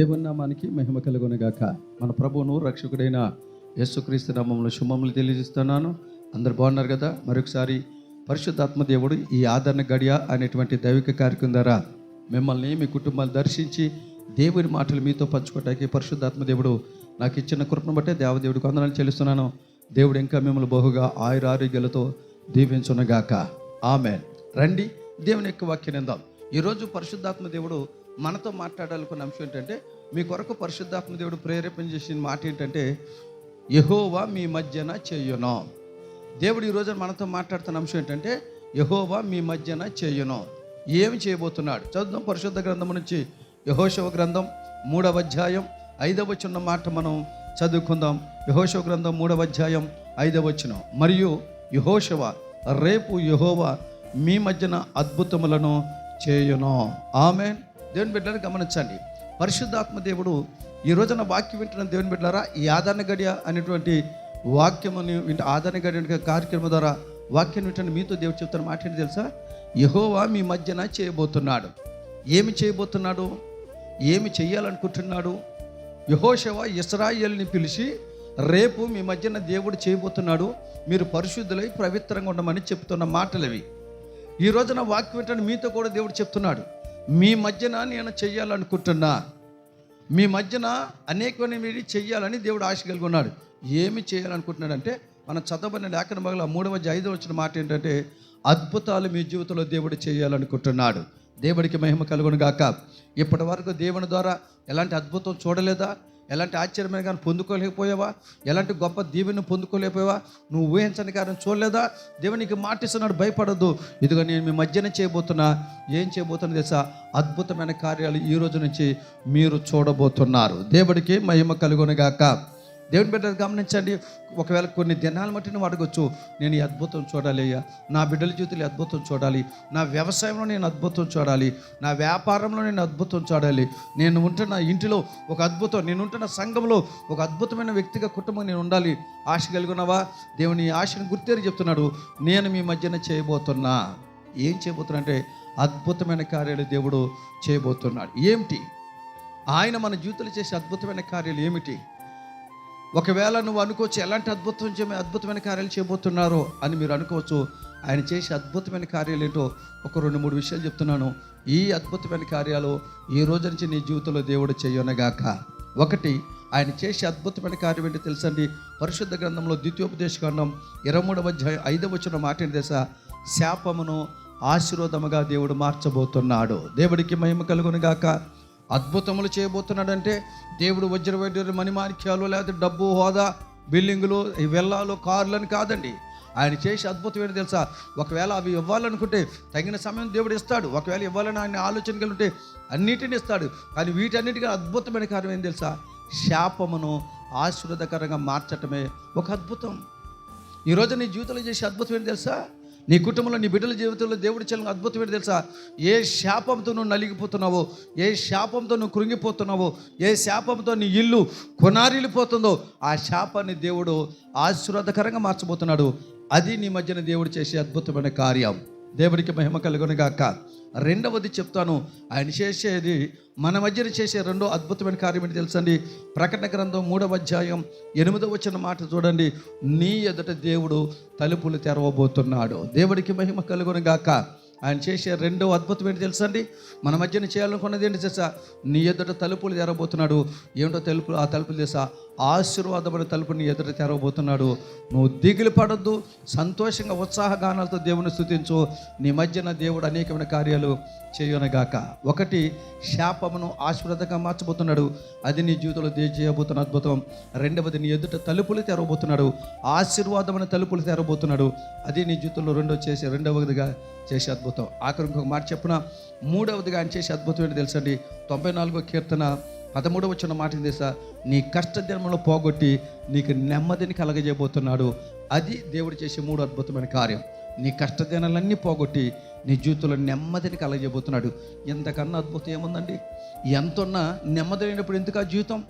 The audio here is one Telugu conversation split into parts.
దేవుని నామానికి మహిమ కలుగునగాక. మన ప్రభువును రక్షకుడైన యేసుక్రీస్తు నామంలో శుభములు తెలియజేస్తున్నాను. అందరు బాగున్నారు కదా? మరొకసారి పరిశుద్ధాత్మ దేవుడు ఈ ఆదరణ గడియ అనేటువంటి దైవిక కార్యక్రమం ద్వారా మిమ్మల్ని మీ కుటుంబాలు దర్శించి దేవుని మాటలు మీతో పంచుకోవటానికి పరిశుద్ధాత్మ దేవుడు నాకు ఇచ్చిన కృపను బట్టే దేవదేవుడికి వందనాలు చెల్లిస్తున్నాను. దేవుడు ఇంకా మిమ్మల్ని బహుగా ఆయుర ఆరోగ్యాలతో దీవించునగాక. ఆమె రండి దేవుని యొక్క వాక్యం విందాం. ఈరోజు పరిశుద్ధాత్మ దేవుడు మనతో మాట్లాడాలనుకున్న అంశం ఏంటంటే మీ కొరకు పరిశుద్ధాత్మ దేవుడు ప్రేరేపణ చేసిన మాట ఏంటంటే యహోవా మీ మధ్యన చేయును. దేవుడు ఈ రోజున మనతో మాట్లాడుతున్న అంశం ఏంటంటే యహోవా మీ మధ్యన చేయును. ఏమి చేయబోతున్నాడు? చదువుదాం పరిశుద్ధ గ్రంథం నుంచి యహోశవ గ్రంథం మూడవ అధ్యాయం ఐదవ వచ్చిన మాట మనం చదువుకుందాం. యహోశవ గ్రంథం మూడవ అధ్యాయం ఐదవ వచ్చిన మరియు యహోశవ రేపు యహోవా మీ మధ్యన అద్భుతములను చేయును. ఆమె దేవుని బిడ్డను గమనించండి. పరిశుద్ధాత్మ దేవుడు ఈ రోజున వాక్యం వింటున్న దేవుని బిడ్డారా ఈ ఆదరణ గడియ అనేటువంటి వాక్యముని వింట ఆదరణ గడియ అనే కార్యక్రమం ద్వారా వాక్యం వింటున్న మీతో దేవుడు చెప్తున్న మాట ఏంటి తెలుసా? యహోవా మీ మధ్యన చేయబోతున్నాడు. ఏమి చేయబోతున్నాడు? ఏమి చేయాలనుకుంటున్నాడు యహోశవ ఇస్రాయేల్ని పిలిచి రేపు మీ మధ్యన దేవుడు చేయబోతున్నాడు. మీరు పరిశుద్ధులై పవిత్రంగా ఉండమని చెప్తున్న మాటలు ఈ రోజున వాక్యం వింటని మీతో కూడా దేవుడు చెప్తున్నాడు. మీ మధ్యన నేను చెయ్యాలనుకుంటున్నా. మీ మధ్యన అనేకమైన మీరు చెయ్యాలని దేవుడు ఆశ కలిగి ఉన్నాడు. ఏమి చేయాలనుకుంటున్నాడంటే మనం చదవబడిన లేఖన మగల మూడవ అధ్యాయం ఐదవ వచ్చిన మాట ఏంటంటే అద్భుతాలు మీ జీవితంలో దేవుడు చేయాలనుకుంటున్నాడు దేవుడికి మహిమ కలుగును గాక. ఇప్పటి వరకు దేవుని ద్వారా ఎలాంటి అద్భుతం చూడలేదా? ఎలాంటి ఆశ్చర్యమైన కానీ పొందుకోలేకపోయావా? ఎలాంటి గొప్ప దీవెని పొందుకోలేకపోయావా? నువ్వు ఊహించని కారణం చూడలేదా? దేవునికి మాటిస్తున్నాడు భయపడద్దు. ఇదిగో నేను మీ మధ్యన చేయబోతున్నా. ఏం చేయబోతున్నా తెలుసా? అద్భుతమైన కార్యాలు ఈ రోజు నుంచి మీరు చూడబోతున్నారు. దేవుడికి మహిమ కలుగునుగాక. దేవుని బిడ్డలు గమనించండి. ఒకవేళ కొన్ని దినాల మట్టి నువ్వు అడగొచ్చు నేను ఈ అద్భుతం చూడాలి అయ్యా. నా బిడ్డల జీవితంలో అద్భుతం చూడాలి. నా వ్యవసాయంలో నేను అద్భుతం చూడాలి. నా వ్యాపారంలో నేను అద్భుతం చూడాలి. నేను ఉంటున్న ఇంటిలో ఒక అద్భుతం నేను ఉంటున్న సంఘంలో ఒక అద్భుతమైన వ్యక్తిగా కుటుంబం నేను ఉండాలి. ఆశ కలిగినవా దేవుని ఆశను గుర్తేరి చెప్తున్నాడు నేను మీ మధ్యన చేయబోతున్నా. ఏం చేయబోతున్నా అంటే అద్భుతమైన కార్యాలు దేవుడు చేయబోతున్నాడు. ఏమిటి? ఆయన మన జీవితంలో చేసే అద్భుతమైన కార్యాలు ఏమిటి? ఒకవేళ నువ్వు అనుకోవచ్చు ఎలాంటి అద్భుతం చే అద్భుతమైన కార్యాలు చేయబోతున్నారో అని మీరు అనుకోవచ్చు ఆయన చేసే అద్భుతమైన కార్యాలు ఏంటో ఒక రెండు మూడు విషయాలు చెప్తున్నాను. ఈ అద్భుతమైన కార్యాలు ఈ రోజు నుంచి నీ జీవితంలో దేవుడు చేయనగాక. ఒకటి ఆయన చేసే అద్భుతమైన కార్యం ఏంటో తెలుసండి పరిశుద్ధ గ్రంథంలో ద్వితీయోపదేశ గ్రంథం ఇరవై మూడవ అధ్యాయం ఐదవ వచ్చిన మాట ఏంటి శాపమును ఆశీర్వాదముగా దేవుడు మార్చబోతున్నాడు. దేవుడికి మహిమ కలుగునుగాక. గాక అద్భుతములు చేయబోతున్నాడంటే దేవుడు వజ్రవైద్యులు మణిమాణిక్యాలు లేకపోతే డబ్బు హోదా బిల్డింగులు వెళ్ళాలో వెళ్ళాలు కార్లని కాదండి. ఆయన చేసే అద్భుతం ఏంటి తెలుసా? ఒకవేళ అవి ఇవ్వాలనుకుంటే తగిన సమయం దేవుడు ఇస్తాడు. ఒకవేళ ఇవ్వాలని ఆయన ఆలోచన కలిగి ఉంటే అన్నిటిని ఇస్తాడు. కానీ వీటన్నిటికీ అద్భుతమైన కార్యం ఏం తెలుసా? శాపమును ఆశీర్వదకరంగా మార్చటమే ఒక అద్భుతం. ఈరోజు నీ జీవితంలో చేసే అద్భుతం ఏంటి తెలుసా? నీ కుటుంబంలో నీ బిడ్డల జీవితంలో దేవుడి చెల్లిన అద్భుతం ఏంటి తెలుసా? ఏ శాపంతో నువ్వు నలిగిపోతున్నావో ఏ శాపంతో నువ్వు కృంగిపోతున్నావో ఏ శాపంతో నీ ఇల్లు కొనారిల్లిపోతుందో ఆ శాపాన్ని దేవుడు ఆశీర్వాదకరంగా మార్చబోతున్నాడు. అది నీ మధ్యన దేవుడు చేసే అద్భుతమైన కార్యం. దేవుడికి మహిమ కలుగును గాక. రెండవది చెప్తాను. ఆయన చేసేది మన మధ్యన చేసే రెండో అద్భుతమైన కార్యం ఏంటి తెలుసండి? ప్రకటన గ్రంథం మూడవ అధ్యాయం ఎనిమిదవ వచ్చిన మాట చూడండి. నీ ఎదుట దేవుడు తలుపులు తెరవబోతున్నాడు. దేవుడికి మహిమ కలుగును గాక. ఆయన చేసే రెండో అద్భుతం ఏంటి తెలుసండి? మన మధ్యన చేయాలనుకున్నది ఏంటి తెలుసా? నీ ఎదుట తలుపులు తెరవబోతున్నాడు ఏమిటో తలుపులు ఆ తలుపులు తెలుసా? ఆశీర్వాదమైన తలుపుని ఎదుట తెరవబోతున్నాడు. నువ్వు దిగులు పడద్దు సంతోషంగా ఉత్సాహగానాలతో దేవుని స్థుతించు నీ మధ్యన దేవుడు అనేకమైన కార్యాలు చేయనగాక. ఒకటి శాపమును ఆశీర్వాదంగా మార్చబోతున్నాడు. అది నీ జీవితంలో దే చేయబోతున్న అద్భుతం. రెండవది నీ ఎదుట తలుపులు తెరవబోతున్నాడు. ఆశీర్వాదమైన తలుపులు తెరవబోతున్నాడు. అది నీ జీవితంలో రెండో చేసే రెండవదిగా చేసే అద్భుతం. ఆఖరి ఇంకొక మాట చెప్పున మూడవదిగా ఆయన చేసే అద్భుతం ఏంటి తెలుసండి? తొంభై నాలుగో కీర్తన పదమూడవ వచ్చిన మాట ఏం తెలుసా? నీ కష్టజన్మలో పోగొట్టి నీకు నెమ్మదిని కలగజేయబోతున్నాడు. అది దేవుడు చేసే మూడు అద్భుతమైన కార్యం. నీ కష్టదినాలన్నీ పోగొట్టి నీ జీవితంలో నెమ్మదిని కలగజేయబోతున్నాడు. ఎంతకన్నా అద్భుతం ఏముందండి? ఎంతున్నా నెమ్మది లేనప్పుడు ఎందుకు ఆ జీవితం?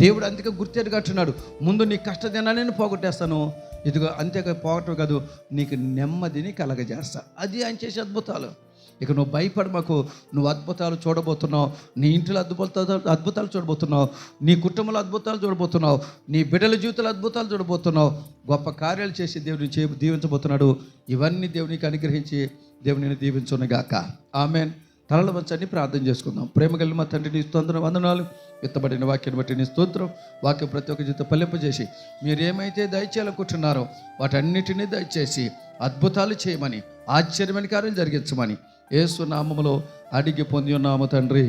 దేవుడు అందుకే గుర్తెరగట్టున్నాడు ముందు నీ కష్టదినాన్ని పోగొట్టేస్తాను. ఇదిగో అంతేగా పోగొట్టవు కాదు నీకు నెమ్మదిని కలగజేస్తా. అది ఆయన చేసే అద్భుతాలు. ఇక నువ్వు భయపడమకు నువ్వు అద్భుతాలు చూడబోతున్నావు నీ ఇంట్లో అద్భుతాలు అద్భుతాలు చూడబోతున్నావు నీ కుటుంబంలో అద్భుతాలు చూడబోతున్నావు నీ బిడ్డల జీవితంలో అద్భుతాలు చూడబోతున్నావు. గొప్ప కార్యాలు చేసి దేవుని చే దీవించబోతున్నాడు. ఇవన్నీ దేవునికి అనుగ్రహించి దేవుని దీవించునుగాక ఆమెన్. తలల వంచని ప్రార్థన చేసుకుందాం. ప్రేమ కలిగిన మా తండ్రిని స్తోత్రం వందనాలు. ఎత్తబడిన వాక్యాన్ని బట్టి నీ స్తోత్రం వాక్యం ప్రతి ఒక్క జీవితం పల్లింపజేసి మీరు ఏమైతే దయచేయాలనుకుంటున్నారో వాటన్నిటినీ దయచేసి అద్భుతాలు చేయమని ఆశ్చర్యమైన కార్యం జరిగించమని ఏసు నామములో అడిగి పొంది ఉన్నాము తండ్రి.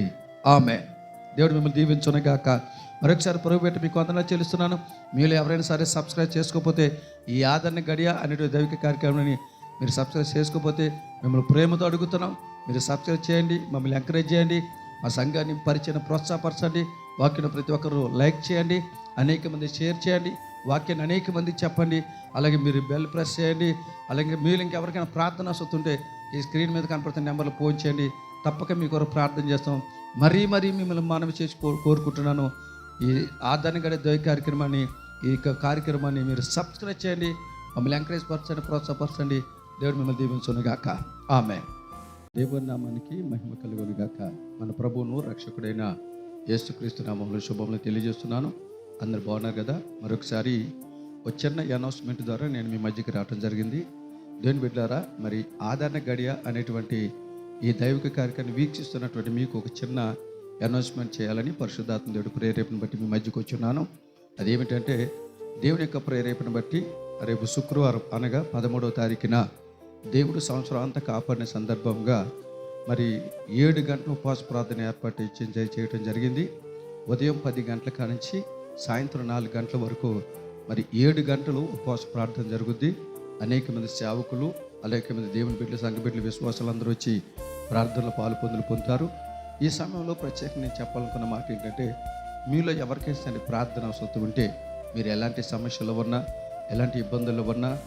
ఆమె దేవుడు మిమ్మల్ని దీవించునగాక మరొకసారి పరుగు పెట్టి మీకు వందనాలు చెల్లిస్తున్నాను. మీలో ఎవరైనా సరే సబ్స్క్రైబ్ చేసుకోకపోతే ఈ ఆదరణ గడియ అనే దైవిక కార్యక్రమాన్ని మీరు సబ్స్క్రైబ్ చేసుకోకపోతే మిమ్మల్ని ప్రేమతో అడుగుతున్నాం. మీరు సబ్స్క్రైబ్ చేయండి మమ్మల్ని ఎంకరేజ్ చేయండి మా సంఘాన్ని పరిచయం ప్రోత్సాహపరచండి వాక్యం ప్రతి ఒక్కరు లైక్ చేయండి అనేక మంది షేర్ చేయండి వాక్యాన్ని అనేక మంది చెప్పండి అలాగే మీరు బెల్ ప్రెస్ చేయండి అలాగే మీరు ఇంకెవరికైనా ప్రార్థన సొత్తుంటే ఈ స్క్రీన్ మీద కనపడుతున్న నెంబర్లు ఫోన్ చేయండి. తప్పక మీ కొరకు ప్రార్థన చేస్తాం. మరీ మరీ మిమ్మల్ని మనవి చేసి కో- కోరుకుంటున్నాను. ఈ ఆదాని గడే ద్వయ కార్యక్రమాన్ని ఈ యొక్క కార్యక్రమాన్ని మీరు సబ్స్క్రైబ్ చేయండి. మమ్మల్ని ఎంకరేజ్ పరచండి ప్రోత్సాహపరచండి. దేవుడు మిమ్మల్ని దీవించునుగాక ఆమె దేవుని నామానికి మహిమ కలుగునుగాక మన ప్రభువును రక్షకుడైన యేసుక్రీస్తు నామంలో శుభములు తెలియజేస్తున్నాను. అందరు బాగున్నారు కదా? మరొకసారి ఒక చిన్న అనౌన్స్మెంట్ ద్వారా నేను మీ మధ్యకి రావడం జరిగింది. దేవుని బిడ్డారా మరి ఆదరణ గడియ అనేటువంటి ఈ దైవిక కార్యక్రమాన్ని వీక్షిస్తున్నటువంటి మీకు ఒక చిన్న అనౌన్స్మెంట్ చేయాలని పరిశుద్ధాత్మ దేవుడు ప్రేరేపణ బట్టి మీ మధ్యకు వచ్చున్నాను. అదేమిటంటే దేవుని యొక్క ప్రేరేపణ బట్టి రేపు శుక్రవారం అనగా పదమూడవ తారీఖున దేవుడు సంవత్సరం అంతా కాపాడిన సందర్భంగా మరి ఏడు గంటల ఉపవాస ప్రార్థన ఏర్పాటు ఇచ్చి- చేయటం చేయడం జరిగింది. ఉదయం పది గంటల కానించి సాయంత్రం నాలుగు గంటల వరకు మరి ఏడు గంటలు ఉపవాస ప్రార్థన జరుగుద్ది. అనేక మంది సేవకులు అనేక మంది దేవుని బిడ్డలు సంఘ బిడ్డలు విశ్వాసాలు అందరూ వచ్చి ప్రార్థనలో పాలు పొందులు పొందుతారు. ఈ సమయంలో ప్రత్యేకంగా నేను చెప్పాలనుకున్న మాట ఏంటంటే మీలో ఎవరికైనా సరే ప్రార్థన అవసరం ఉంటే మీరు ఎలాంటి సమస్యలు ఉన్నా ఎలాంటి ఇబ్బందులు ఉన్నా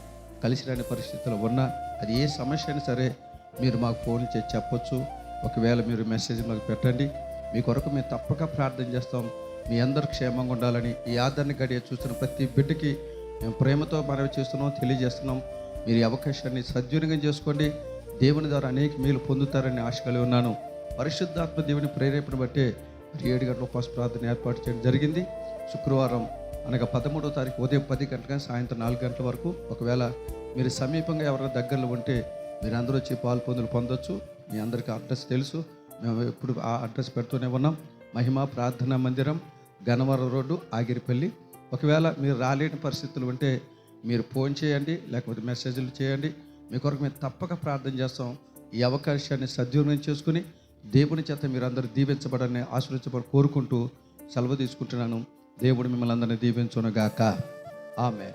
కలిసి రాని పరిస్థితులు ఉన్నా అది ఏ సమస్య అయినా సరే మీరు మాకు ఫోన్ చేసి చెప్పొచ్చు. ఒకవేళ మీరు మెసేజ్ మాకు పెట్టండి. మీ కొరకు మేము తప్పక ప్రార్థన చేస్తాం. మీ అందరు క్షేమంగా ఉండాలని ఈ ఆదరణ గడియ చూస్తున్న ప్రతి బిడ్డకి మేము ప్రేమతో మనవి చేస్తున్నాం తెలియజేస్తున్నాం. మీరు ఈ అవకాశాన్ని సద్వినియోగం చేసుకోండి. దేవుని ద్వారా అనేక మేలు పొందుతారని ఆశ కలిగి ఉన్నాను. పరిశుద్ధాత్మ దేవుని ప్రేరేపణ బట్టే మరి ఏడు గంటల ఉపవాస ప్రార్థన ఏర్పాటు చేయడం జరిగింది. శుక్రవారం అనగా పదమూడవ తారీఖు ఉదయం పది గంటల సాయంత్రం నాలుగు గంటల వరకు ఒకవేళ మీరు సమీపంగా ఎవరైనా దగ్గరలో ఉంటే మీరు అందరూ వచ్చి పాలు పొందులు పొందొచ్చు. మీ అందరికీ అడ్రస్ తెలుసు. మేము ఎప్పుడు ఆ అడ్రస్ పెడుతూనే ఉన్నాం. మహిమ ప్రార్థనా మందిరం గనవరం రోడ్డు ఆగిరిపల్లి. ఒకవేళ మీరు రాలేని పరిస్థితులు ఉంటే మీరు ఫోన్ చేయండి లేకపోతే మెసేజ్లు చేయండి. మీ కొరకు మేము తప్పక ప్రార్థన చేస్తాం. ఈ అవకాశాన్ని సద్వినియోగం చేసుకుని దేవుని చేత మీరు అందరూ దీవించబడని ఆశ్రయించబడి కోరుకుంటూ సెలవు తీసుకుంటున్నాను. దేవుడు మిమ్మల్ని అందరినీ దీవించునుగాక. ఆమె